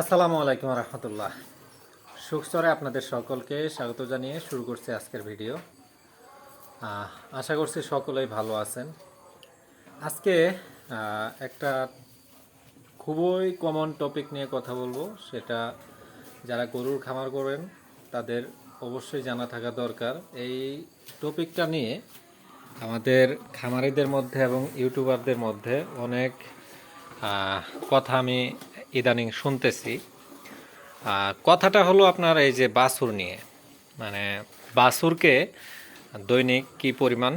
আসসালামু আলাইকুম রহমতুল্লাহ। সুখস্তরে আপনাদের সকলকে স্বাগত জানিয়ে শুরু করছি আজকের ভিডিও। আশা করছি সকলেই ভালো আছেন। আজকে একটা খুবই কমন টপিক নিয়ে কথা বলব। সেটা যারা গরুর খামার করেন, তাদের অবশ্যই জানা থাকা দরকার। এই টপিকটা নিয়ে আমাদের খামারিদের মধ্যে এবং ইউটিউবারদের মধ্যে অনেক কথা আমি ইদানিং শুনতেছি। কথাটা হলো আপনার এই যে বাসুর নিয়ে। মানে বাছুরকে দৈনিক কি পরিমাণ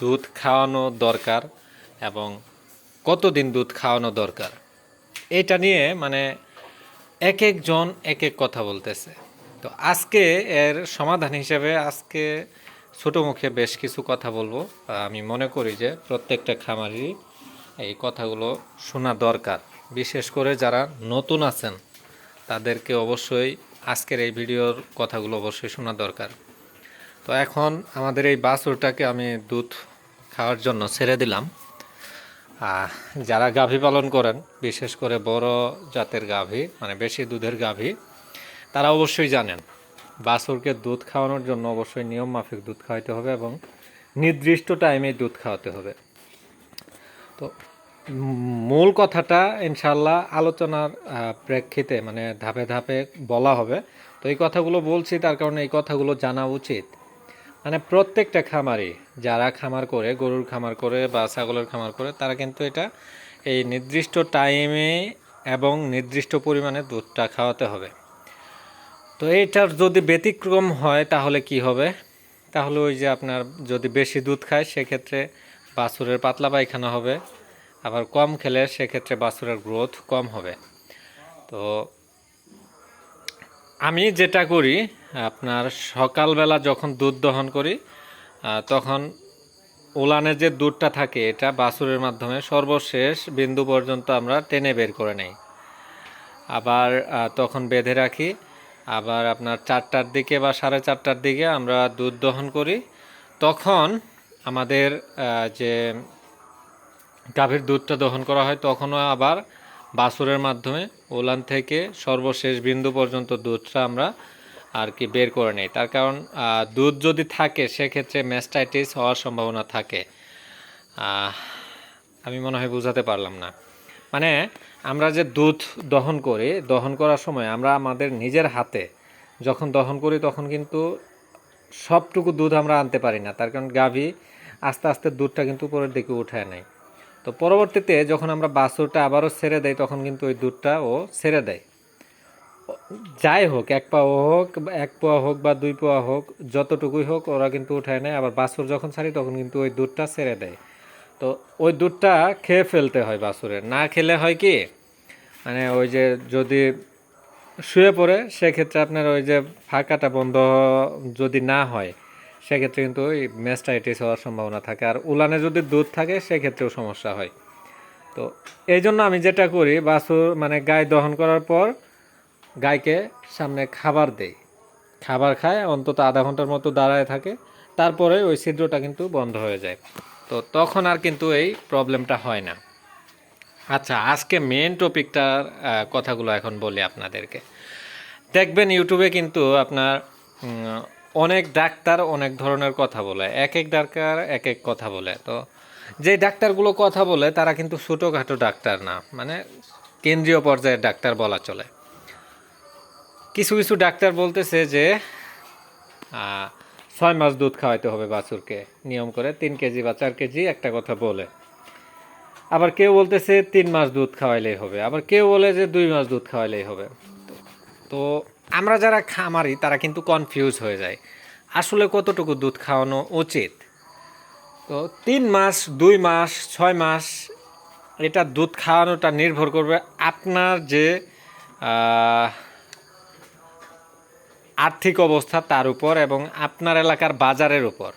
দুধ খাওয়ানো দরকার এবং কতদিন দুধ খাওয়ানো দরকার? এটা নিয়ে মানে এক একজন এক এক কথা বলতেছে। তো আজকে এর সমাধান হিসেবে আজকে ছোট মুখে বেশ কিছু কথা বলব। আমি মনে করি যে প্রত্যেকটা খামারি এই কথাগুলো শোনা দরকার। বিশেষ করে যারা নতুন আছেন, তাদেরকে অবশ্যই আজকের এই ভিডিওর কথাগুলো অবশ্যই শোনা দরকার। তো এখন আমাদের এই বাছুরটাকে আমি দুধ খাওয়ার জন্য ছেড়ে দিলাম। যারা গাভী পালন করেন, বিশেষ করে বড় জাতের গাভী মানে বেশি দুধের গাভী, তারা অবশ্যই জানেন বাছুরকে দুধ খাওয়ানোর জন্য অবশ্যই নিয়ম মাফিক দুধ খাওয়াতে হবে এবং নির্দিষ্ট টাইমে দুধ খাওয়াতে হবে। তো মূল কথাটা ইনশাল্লাহ আলোচনার প্রেক্ষিতে মানে ধাপে ধাপে বলা হবে। তো এই কথাগুলো বলছি, তার কারণে এই কথাগুলো জানা উচিত। মানে প্রত্যেকটা খামারি, যারা খামার করে, গরুর খামার করে বা ছাগলের খামার করে, তারা কিন্তু এটা এই নির্দিষ্ট টাইমে এবং নির্দিষ্ট পরিমাণে দুধটা খাওয়াতে হবে। তো এইটার যদি ব্যতিক্রম হয়, তাহলে কি হবে? তাহলে ওই যে আপনার যদি বেশি দুধ খায়, সেক্ষেত্রে বাছুরের পাতলা পায়খানা হবে। আবার কম খেলে সেক্ষেত্রে বাছুরের গ্রোথ কম হবে। তো আমি যেটা করি, আপনার সকালবেলা যখন দুধ দহন করি তখন উলানে যে দুধটা থাকে, এটা বাছুরের মাধ্যমে সর্বশেষ বিন্দু পর্যন্ত আমরা টেনে বের করে নেই। আবার তখন বেঁধে রাখি। আবার আপনার চারটার দিকে বা সাড়ে চারটার দিকে আমরা দুধ দহন করি। তখন আমাদের যে গাভীর দুধটা দহন করা হয়, তখনও আবার বাছুরের মাধ্যমে ওলান থেকে সর্বশেষ বিন্দু পর্যন্ত দুধটা আমরা আর কি বের করে নেই। তার কারণ দুধ যদি থাকে, সেক্ষেত্রে ম্যাস্টাইটিস হওয়ার সম্ভাবনা থাকে। আমি মনে হয় বোঝাতে পারলাম না। মানে আমরা যে দুধ দহন করি, দহন করার সময় আমরা আমাদের নিজের হাতে যখন দহন করি, তখন কিন্তু সবটুকু দুধ আমরা আনতে পারি না। তার কারণ গাভী আস্তে আস্তে দুধটা কিন্তু উপরের দিকে উঠায় নেয় তো পরবর্তীতে যখন আমরা বাছুরটা আবারও ছেড়ে দেয় তখন কিন্তু ওই দুধটা ও ছেড়ে দেয়। যাই হোক, এক পাওয়া হোক, এক পোয়া হোক বা দুই পোয়া হোক, যতটুকুই হোক ওরা কিন্তু উঠায় নেয়। আবার বাছুর যখন ছাড়ি, তখন কিন্তু ওই দুধটা ছেড়ে দেয়। তো ওই দুধটা খেয়ে ফেলতে হয় বাছুরের না খেলে হয় কি? মানে ওই যে যদি শুয়ে পড়ে, সেক্ষেত্রে আপনার ওই যে ফাঁকাটা বন্ধ যদি না হয় সেক্ষেত্রে কিন্তু ওই ম্যাস্টাইটিস হওয়ার সম্ভাবনা থাকে। আর উলানে যদি দুধ থাকে, সেক্ষেত্রেও সমস্যা হয়। তো এই জন্য আমি যেটা করি, বাছুর মানে গায়ে দহন করার পর গাইকে সামনে খাবার দেই। খাবার খায়, অন্তত আধা ঘণ্টার মতো দাঁড়ায় থাকে। তারপরে ওই ছিদ্রটা কিন্তু বন্ধ হয়ে যায়। তো তখন আর কিন্তু এই প্রবলেমটা হয় না। আচ্ছা আজকে মেন টপিকটার কথাগুলো এখন বলি আপনাদেরকে। দেখবেন ইউটিউবে কিন্তু আপনার অনেক ডাক্তার অনেক ধরনের কথা বলে এক এক ডাক্তার এক এক কথা বলে। তো যে ডাক্তারগুলো কথা বলে, তারা কিন্তু ছোটোখাটো ডাক্তার না মানে কেন্দ্রীয় পর্যায়ের ডাক্তার বলা চলে। কিছু কিছু ডাক্তার বলতেছে যে ছয় মাস দুধ খাওয়াইতে হবে বাছুরকে, নিয়ম করে তিন কেজি বা চার কেজি একটা কথা বলে। আবার কেউ বলতেছে তিন মাস দুধ খাওয়াইলেই হবে, আবার কেউ বলে যে দুই মাস দুধ খাওয়াইলেই হবে। তো- আমরা যারা খামারি, তারা কিন্তু কনফিউজ হয়ে যায়। আসলে কতটুকু দুধ খাওয়ানো উচিত? তো তিন মাস, দুই মাস, ছয় মাস, এটা দুধ খাওয়ানোটা নির্ভর করবে আপনার যে আর্থিক অবস্থা তার উপর এবং আপনার এলাকার বাজারের উপর।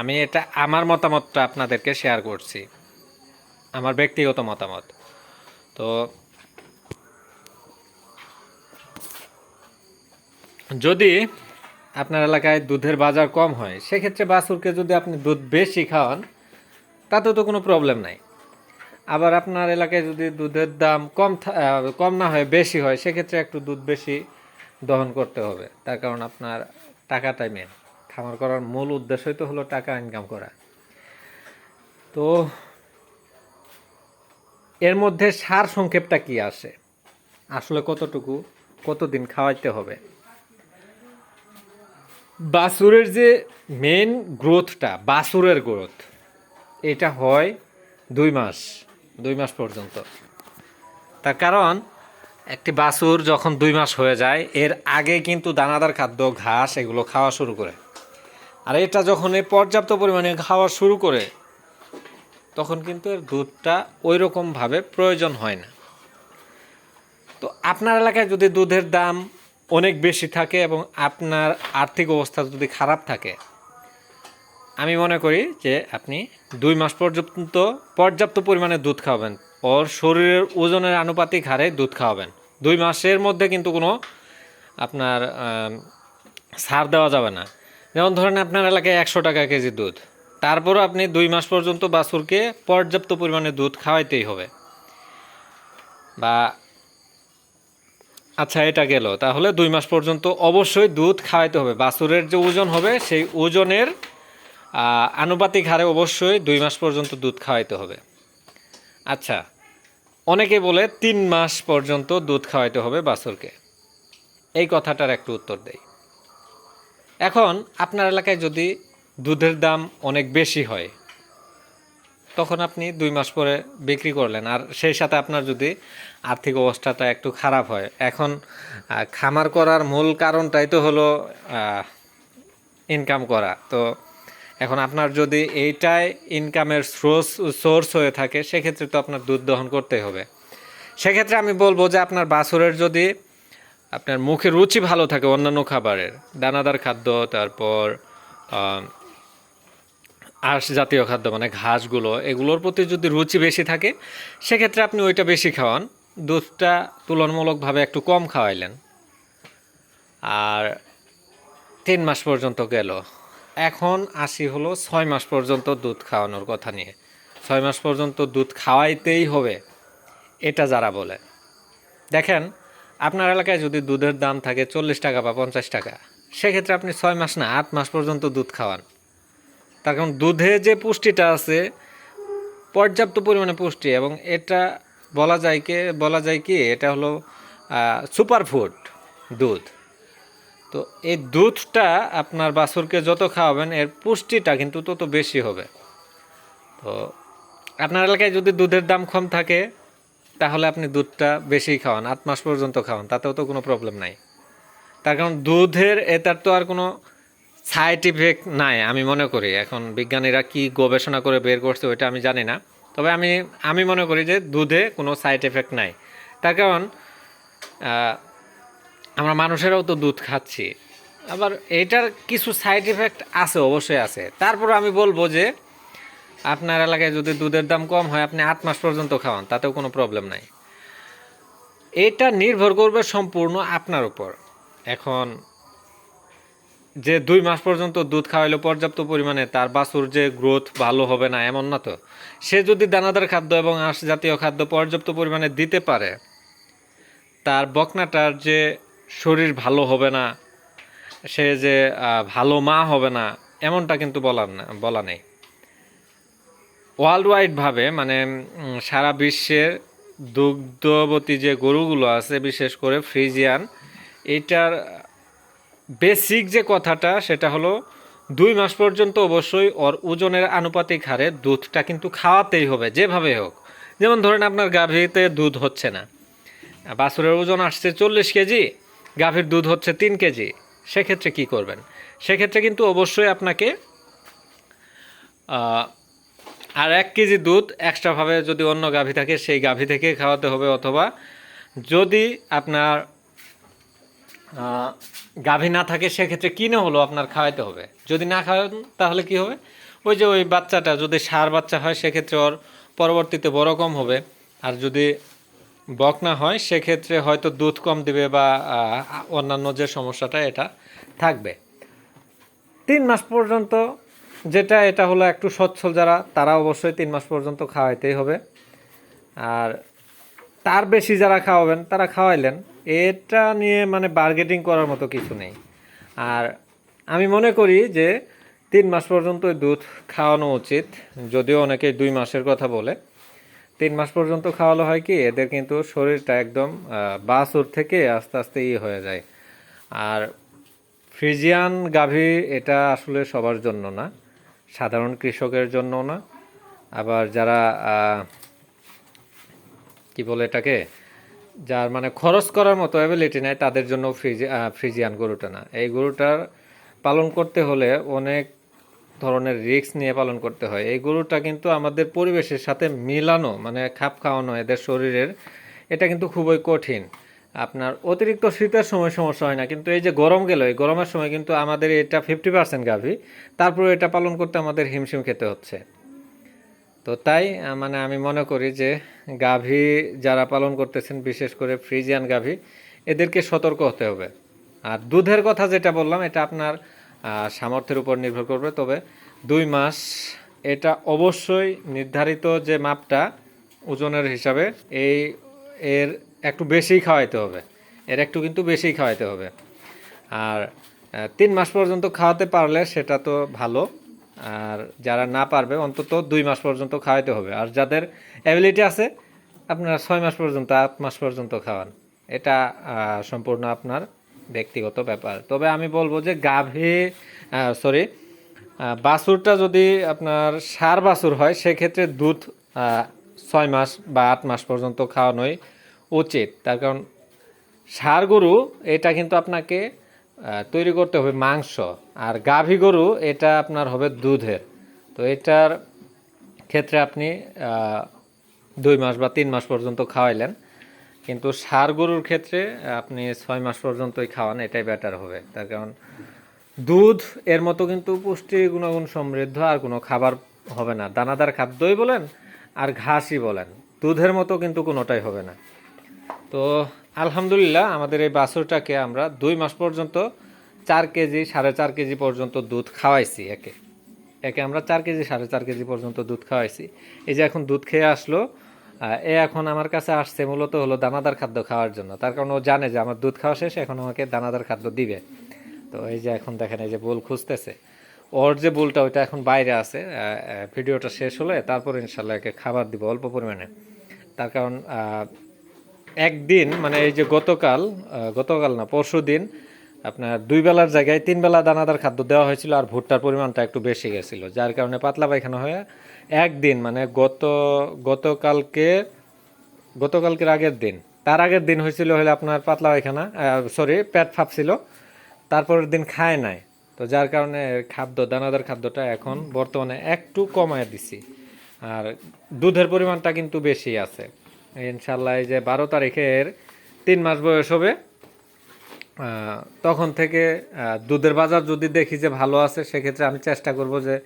আমি এটা, আমার মতামতটা আপনাদেরকে শেয়ার করছি। আমার ব্যক্তিগত মতামত। তো যদি আপনার এলাকায় দুধের বাজার কম হয়, সেক্ষেত্রে বাছুরকে যদি আপনি দুধ বেশি খাওয়ান, তাতেও তো কোনো প্রবলেম নাই। আবার আপনার এলাকায় যদি দুধের দাম কম কম না হয়, বেশি হয়, সেক্ষেত্রে একটু দুধ বেশি দহন করতে হবে। তার কারণ আপনার টাকাটাই মেন খামার করার মূল উদ্দেশ্যই তো হলো টাকা ইনকাম করা। তো এর মধ্যে সার সংক্ষেপটা কি আসে আসলে কতটুকু, কতদিন খাওয়াইতে হবে? বাছুরের যে মেন গ্রোথটা বাছুরের গ্রোথ এটা হয় দুই মাস দুই মাস পর্যন্ত। তার কারণ, একটি বাছুর যখন দুই মাস হয়ে যায়, এর আগে কিন্তু দানাদার খাদ্য, ঘাস এগুলো খাওয়া শুরু করে। আর এটা যখন এ পর্যাপ্ত পরিমাণে খাওয়া শুরু করে, তখন কিন্তু এর দুধটা ওই রকমভাবে প্রয়োজন হয় না। তো আপনার এলাকায় যদি দুধের দাম অনেক বেশি থাকে এবং আপনার আর্থিক অবস্থা যদি খারাপ থাকে, আমি মনে করি যে আপনি দুই মাস পর্যন্ত পর্যাপ্ত পরিমাণে দুধ খাওয়াবেন। ওর শরীরের ওজনের আনুপাতিক হারে দুধ খাওয়াবেন। দুই মাসের মধ্যে কিন্তু কোনো আপনার সার দেওয়া যাবে না। যেমন ধরেন আপনার এলাকায় একশো টাকা কেজি দুধ। তারপরও আপনি দুই মাস পর্যন্ত বাছুরকে পর্যাপ্ত পরিমাণে দুধ খাওয়াইতেই হবে। বা আচ্ছা এটা গেল। তাহলে দুই মাস পর্যন্ত অবশ্যই দুধ খাওয়াইতে হবে। বাছুরের যে ওজন হবে, সেই ওজনের আনুপাতিক হারে অবশ্যই দুই মাস পর্যন্ত দুধ খাওয়াইতে হবে। আচ্ছা অনেকে বলে তিন মাস পর্যন্ত দুধ খাওয়াইতে হবে বাছুরকে। এই কথাটার একটু উত্তর দেই। এখন, আপনার এলাকায় যদি দুধের দাম অনেক বেশি হয় তখন আপনি দুই মাস পরে বিক্রি করলেন। আর সেই সাথে আপনার যদি আর্থিক অবস্থাটা একটু খারাপ হয়, এখন খামার করার মূল কারণটাই তো হলো ইনকাম করা। তো এখন আপনার যদি এইটাই ইনকামের সোর্স সোর্স হয়ে থাকে, সেক্ষেত্রে তো আপনার দুধ দহন করতেই হবে। সেক্ষেত্রে আমি বলব যে আপনার বাছুরের যদি আপনার মুখে রুচি ভালো থাকে অন্যান্য খাবারের, দানাদার খাদ্য, তারপর আঁশ জাতীয় খাদ্য মানে ঘাসগুলো, এগুলোর প্রতি যদি রুচি বেশি থাকে, সেক্ষেত্রে আপনি ওইটা বেশি খাওয়ান। দুধটা তুলনামূলকভাবে একটু কম খাওয়াইলেন। আর তিন মাস পর্যন্ত গেল। এখন আসি হলো ছয় মাস পর্যন্ত দুধ খাওয়ানোর কথা নিয়ে। ছয় মাস পর্যন্ত দুধ খাওয়াইতেই হবে, এটা যারা বলে। দেখেন, আপনার এলাকায় যদি দুধের দাম থাকে চল্লিশ টাকা বা পঞ্চাশ টাকা, সেক্ষেত্রে আপনি ছয় মাস না, আট মাস পর্যন্ত দুধ খাওয়ান। তার কারণ দুধে যে পুষ্টিটা আছে, পর্যাপ্ত পরিমাণে পুষ্টি এবং এটা বলা যায় কি, বলা যায় কি, এটা হলো সুপার ফুড দুধ। তো এই দুধটা আপনার বাছুরকে যত খাওয়াবেন, এর পুষ্টিটা কিন্তু তত বেশি হবে। তো আপনার এলাকায় যদি দুধের দাম কম থাকে, তাহলে আপনি দুধটা বেশি খাওয়ান, আট মাস পর্যন্ত খাওয়ান, তাতেও তো কোনো প্রবলেম নাই। তার কারণ দুধের, এটার তো আর কোনো সাইড নাই, আমি মনে করি। এখন বিজ্ঞানীরা কি গবেষণা করে বের করছে ওইটা আমি জানি না। তবে আমি আমি মনে করি যে দুধে কোনো সাইড এফেক্ট নাই। তার কারণ আমরা মানুষেরাও তো দুধ খাচ্ছি। আবার এটার কিছু সাইড এফেক্ট আছে, অবশ্যই আছে। তারপর আমি বলব যে, আপনার এলাকায় যদি দুধের দাম কম হয়, আপনি আট মাস পর্যন্ত খাওয়ান, তাতেও কোনো প্রবলেম নাই। এটা নির্ভর করবে সম্পূর্ণ আপনার উপর। এখন যে দুই মাস পর্যন্ত দুধ খাওয়াইলে পর্যাপ্ত পরিমাণে তার বাছুর যে গ্রোথ ভালো হবে না, এমন না তো? সে যদি দানাদার খাদ্য এবং আঁশ জাতীয় খাদ্য পর্যাপ্ত পরিমাণে দিতে পারে, তার বকনাটার যে শরীর ভালো হবে না, সে যে ভালো মা হবে না, এমনটা কিন্তু বলার না, বলা নেই। ওয়ার্ল্ড ওয়াইডভাবে মানে সারা বিশ্বের দুগ্ধবতী যে গরুগুলো আছে, বিশেষ করে ফ্রিজিয়ান এইটার বেসিক যে কথাটা, সেটা হলো দুই মাস পর্যন্ত অবশ্যই ওর ওজনের আনুপাতিক হারে দুধটা কিন্তু খাওয়াতেই হবে, যেভাবে হোক। যেমন ধরেন আপনার গাভীতে দুধ হচ্ছে না। বাছুরের ওজন আসছে চল্লিশ কেজি, গাভীর দুধ হচ্ছে তিন কেজি। সেক্ষেত্রে কি করবেন? সেক্ষেত্রে কিন্তু অবশ্যই আপনাকে আর এক কেজি দুধ এক্সট্রাভাবে যদি অন্য গাভী থাকে, সেই গাভী থেকে খাওয়াতে হবে। অথবা যদি আপনার গাভী না থাকে, সেক্ষেত্রে কিনে হলো আপনার খাওয়াইতে হবে? যদি না খাওয়ান, তাহলে কি হবে? ওই যে ওই বাচ্চাটা, যদি সার বাচ্চা হয়, সেক্ষেত্রে ওর পরবর্তীতে বড় কম হবে। আর যদি বক না হয়, সেক্ষেত্রে হয়তো দুধ কম দিবে বা অন্যান্য যে সমস্যাটা, এটা থাকবে। তিন মাস পর্যন্ত যেটা, এটা হলো একটু সচ্ছল যারা, তারা অবশ্যই তিন মাস পর্যন্ত খাওয়াইতেই হবে। আর তার বেশি যারা খাওয়াবেন, তারা খাওয়াইলেন। এটা নিয়ে মানে বার্গেটিং করার মতো কিছু নেই। আর আমি মনে করি যে তিন মাস পর্যন্ত দুধ খাওয়ানো উচিত, যদিও অনেকে দুই মাসের কথা বলে। তিন মাস পর্যন্ত খাওয়ালো হয় কি, এদের কিন্তু শরীরটা একদম বাছুর থেকে আস্তে আস্তে ই হয়ে যায়। আর ফ্রিজিয়ান গাভী এটা আসলে সবার জন্য না, সাধারণ কৃষকের জন্য না। আবার যারা কি বলে এটাকে যার মানে খরচ করার মতো অ্যাবিলিটি নাই, তাদের জন্য ফ্রিজি ফ্রিজিয়ান গরুটা না। এই গরুটার পালন করতে হলে অনেক ধরনের রিস্ক নিয়ে পালন করতে হয়। এই গরুটা কিন্তু আমাদের পরিবেশের সাথে মিলানো মানে খাপ খাওয়ানো এদের শরীরের, এটা কিন্তু খুবই কঠিন। আপনার অতিরিক্ত শীতের সময় সমস্যা হয় না, কিন্তু এই যে গরম গেল, এই গরমের সময় কিন্তু আমাদের এটা ফিফটি পার্সেন্ট গাভী তারপরে এটা পালন করতে আমাদের হিমশিম খেতে হচ্ছে। তো তাই মানে আমি মনে করি যে গাভী যারা পালন করতেছেন, বিশেষ করে ফ্রিজিয়ান গাভী, এদেরকে সতর্ক হতে হবে। আর দুধের কথা যেটা বললাম, এটা আপনার সামর্থ্যের উপর নির্ভর করবে। তবে দুই মাস, এটা অবশ্যই নির্ধারিত যে মাপটা ওজনের হিসাবে, এই, এর একটু বেশিই খাওয়াইতে হবে। এর একটু কিন্তু বেশিই খাওয়াইতে হবে। আর তিন মাস পর্যন্ত খাওয়াতে পারলে সেটা তো ভালো। আর যারা না পারবে, অন্তত দুই মাস পর্যন্ত খাওয়াইতে হবে। আর যাদের অ্যাবিলিটি আছে, আপনারা ছয় মাস পর্যন্ত, আট মাস পর্যন্ত খাওয়ান। এটা সম্পূর্ণ আপনার ব্যক্তিগত ব্যাপার। তবে আমি বলব যে গাভী সরি বাছুরটা যদি আপনার সার বাছুর হয়, সেক্ষেত্রে দুধ ছয় মাস বা আট মাস পর্যন্ত খাওয়ানোই উচিত। তার কারণ সার গরু, এটা কিন্তু আপনাকে তৈরি করতে হবে মাংস। আর গাভী গরু, এটা আপনার হবে দুধের। তো এটার ক্ষেত্রে আপনি দুই মাস বা তিন মাস পর্যন্ত খাওয়াইলেন। কিন্তু ষাঁড় গরুর ক্ষেত্রে আপনি ছয় মাস পর্যন্তই খাওয়ান, এটাই বেটার হবে। তার কারণ দুধ, এর মতো কিন্তু পুষ্টি গুণাগুণ সমৃদ্ধ, আর কোনো খাবার হবে না। দানাদার খাদ্যই বলেন, আর ঘাসই বলেন। দুধের মতো কিন্তু কোনোটাই হবে না। তো আলহামদুলিল্লাহ, আমাদের এই বাছুরটাকে আমরা দুই মাস পর্যন্ত চার কেজি, সাড়ে চার কেজি পর্যন্ত দুধ খাওয়াইছি একে। একে আমরা চার কেজি, সাড়ে চার কেজি পর্যন্ত দুধ খাওয়াইছি। এই যে এখন দুধ খেয়ে আসলো এ এখন আমার কাছে আসছে মূলত হলো দানাদার খাদ্য খাওয়ার জন্য। তার কারণ ও জানে যে আমার দুধ খাওয়া শেষ, এখন আমাকে দানাদার খাদ্য দিবে। তো এই যে এখন দেখেন, এই যে বোল খুঁজতেছে। ওর যে বোলটা, ওইটা এখন বাইরে আছে ভিডিওটা শেষ হলে তারপর ইনশাল্লাহ একে খাবার দিব অল্প পরিমাণে। তার কারণ একদিন মানে এই যে গতকাল গতকাল না পরশু দিন আপনার দুই বেলার জায়গায় তিন বেলা দানাদার খাদ্য দেওয়া হয়েছিল আর ভুট্টার পরিমাণটা একটু বেশি গেছিল। যার কারণে পাতলা পায়খানা হয়ে একদিন মানে গত, গতকালকে, গতকালকের আগের দিন, তার আগের দিন হয়েছিল হলে আপনার পাতলা পায়খানা সরি পেট ফাঁপছিল তারপরের দিন খায় নাই। তো যার কারণে খাদ্য, দানাদার খাদ্যটা এখন বর্তমানে একটু কমায় দিছি। আর দুধের পরিমাণটা কিন্তু বেশি আছে। ইনশাল্লাহ এই যে বারো তারিখের তিন মাস বয়স হবে। তখন থেকে দুধের বাজার যদি দেখি যে ভালো আছে, সেক্ষেত্রে আমি চেষ্টা করব যে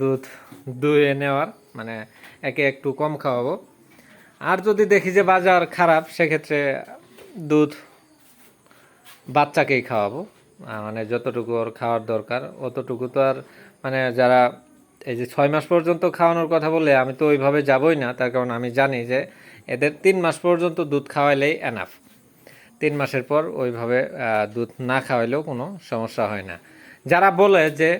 দুধ দুয়ে নেওয়ার মানে একে একটু কম খাওয়াবো। আর যদি দেখি যে বাজার খারাপ, সেক্ষেত্রে দুধ বাচ্চাকেই খাওয়াবো। মানে যতটুকু ওর খাওয়ার দরকার, অতটুকু তো আর মানে যারা এই যে ছয় মাস পর্যন্ত খাওয়ানোর কথা বলে আমি তো ওইভাবে যাবই না, তার কারণ আমি জানি যে এদের তিন মাস পর্যন্ত দুধ খাওয়াইলেই এনাফ তিন মাসের পর ওইভাবে দুধ না খাওয়াইলেও কোনো সমস্যা হয় না। যারা বলে যে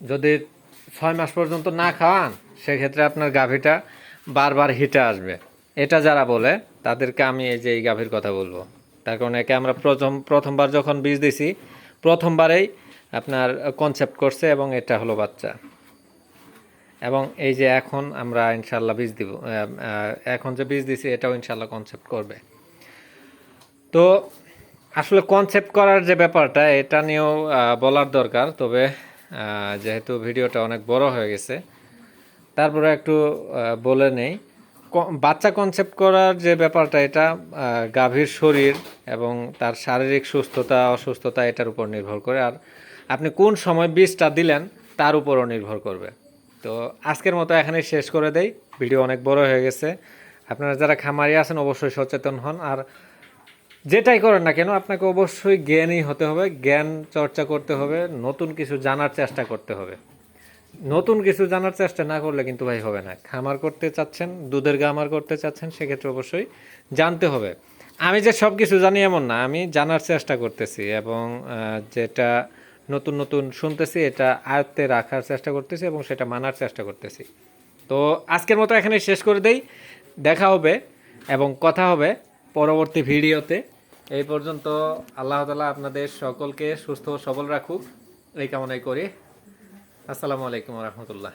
যদি ছয় মাস পর্যন্ত না খাওয়ান, সেক্ষেত্রে আপনার গাভীটা বারবার হিটে আসবে। এটা যারা বলে, তাদেরকে আমি এই যে এই গাভীর কথা বলব। তার কারণে একে আমরা প্রথম, প্রথমবার যখন বীজ দিছি, প্রথমবারেই আপনার কনসেপ্ট করছে এবং এটা হলো বাচ্চা। এবং এই যে এখন আমরা ইনশাল্লাহ বীজ দিব এখন যে বীজ দিছি এটাও ইনশাল্লাহ কনসেপ্ট করবে। তো আসলে কনসেপ্ট করার যে ব্যাপারটা, এটা নিয়েও বলার দরকার। তবে যেহেতু ভিডিওটা অনেক বড় হয়ে গেছে, তারপরে একটু বলে নেই। বাচ্চা কনসেপ্ট করার যে ব্যাপারটা, এটা গাভীর শরীর এবং তার শারীরিক সুস্থতা, অসুস্থতা, এটার উপর নির্ভর করে। আর আপনি কোন সময় বীজটা দিলেন, তার উপরও নির্ভর করবে। তো আজকের মতো এখানে শেষ করে দেই। ভিডিও অনেক বড় হয়ে গেছে। আপনারা যারা খামারি আছেন, অবশ্যই সচেতন হন। আর যেটাই করেন না কেন, আপনাকে অবশ্যই জ্ঞানী হতে হবে, জ্ঞান চর্চা করতে হবে, নতুন কিছু জানার চেষ্টা করতে হবে। নতুন কিছু জানার চেষ্টা না করলে কিন্তু ভাই হবে না। খামার করতে চাচ্ছেন, দুধের গামার করতে চাচ্ছেন, সেক্ষেত্রে অবশ্যই জানতে হবে। আমি যে সব কিছু জানি এমন না, আমি জানার চেষ্টা করতেছি এবং যেটা নতুন নতুন শুনতেছি, এটা আয়ত্তে রাখার চেষ্টা করতেছি এবং সেটা মানার চেষ্টা করতেছি। তো আজকের মতো এখানে শেষ করে দেই। দেখা হবে এবং কথা হবে পরবর্তী ভিডিওতে। এই পর্যন্ত আল্লাহ তালা আপনাদের সকলকে সুস্থ সবল রাখুক। এই কামনাই করি। আসসালামু আলাইকুম রহমতুল্লাহ।